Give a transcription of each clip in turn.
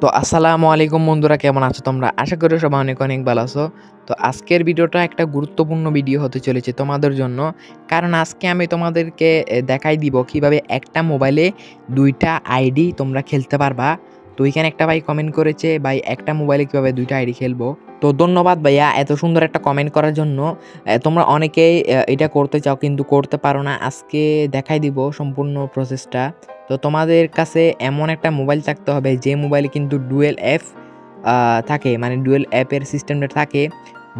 তো আসসালামু আলাইকুম বন্ধুরা, কেমন আছো তোমরা? আশা করি সবাই অনেক অনেক ভালো আছো। তো আজকের ভিডিওটা একটা গুরুত্বপূর্ণ ভিডিও হতে চলেছে তোমাদের জন্য। কারণ আজকে আমি তোমাদেরকে দেখাই দিব কীভাবে একটা মোবাইলে দুইটা আইডি তোমরা খেলতে পারবা। তো এখানে একটা ভাই কমেন্ট করেছে, ভাই, একটা মোবাইলে কীভাবে দুইটা আইডি খেলব? তো ধন্যবাদ ভাইয়া, এত সুন্দর একটা কমেন্ট করার জন্য। তোমরা অনেকেই এটা করতে চাও কিন্তু করতে পারো না। আজকে দেখাই দিব সম্পূর্ণ প্রসেসটা তো তোমাদের কাছে এমন একটা মোবাইল থাকতে হবে, যে মোবাইলে কিন্তু ডুয়েল অ্যাপ থাকে। মানে ডুয়েল অ্যাপের সিস্টেমটা থাকে।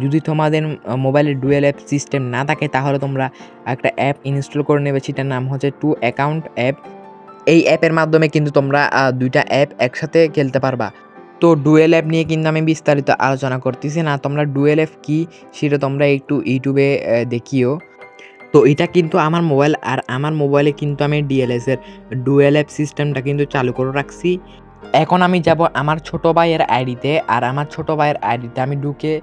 যদি তোমাদের মোবাইলে ডুয়েল অ্যাপ সিস্টেম না থাকে, তাহলে তোমরা একটা অ্যাপ ইনস্টল করে নেবে, সেটার নাম হচ্ছে টু অ্যাকাউন্ট অ্যাপ এই অ্যাপের মাধ্যমে কিন্তু তোমরা দুইটা অ্যাপ একসাথে খেলতে পারবা। তো ডুয়েল অ্যাপ নিয়ে কিন্তু আমি বিস্তারিত আলোচনা করতেছি না। তোমরা ডুয়েল অ্যাপ কী, সেটা তোমরা একটু ইউটিউবে দেখিও। তো এটা কিন্তু আমার মোবাইল আর আমার মোবাইলে কিন্তু আমি ডিএলএস এর ডুয়েল অ্যাপ সিস্টেমটা কিন্তু চালু করে রাখছি। এখন আমি যাব আমার ছোট ভাইয়ের আইডিতে আর আমার ছোট ভাইয়ের আইডিতে আমি ঢুকে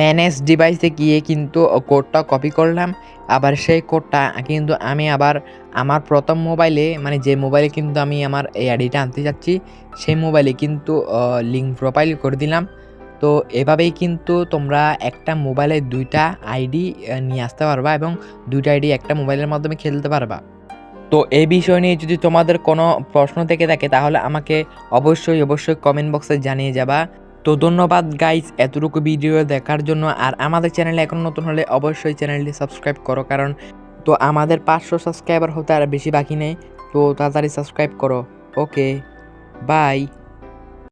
ম্যানেজ ডিভাইসে গিয়ে কিন্তু কোডটা কপি করলাম। আবার সেই কোডটা কিন্তু আমি আবার আমার প্রথম মোবাইলে মানে যে মোবাইলে কিন্তু আমি আমার এই আইডিটা আনতে যাচ্ছি, সেই মোবাইলে কিন্তু লিঙ্ক প্রোফাইল করে দিলাম। তো এভাবেই কিন্তু তোমরা একটা মোবাইলে দুইটা আইডি নিয়ে আসতে পারবা এবং দুইটা আইডি একটা মোবাইলের মাধ্যমে খেলতে পারবা। তো এই বিষয় নিয়ে যদি তোমাদের কোনো প্রশ্ন থেকে থাকে, তাহলে আমাকে অবশ্যই অবশ্যই কমেন্ট বক্সে জানিয়ে যাবা। তো ধন্যবাদ গাইজ এতটুকু ভিডিও দেখার জন্য। আর আমাদের চ্যানেলে এখন নতুন হলে অবশ্যই চ্যানেলটি সাবস্ক্রাইব করো, কারণ তো আমাদের পাঁচশো সাবস্ক্রাইবার হতে আর বেশি বাকি নেই। তো তাড়াতাড়ি সাবস্ক্রাইব করো। Okay bye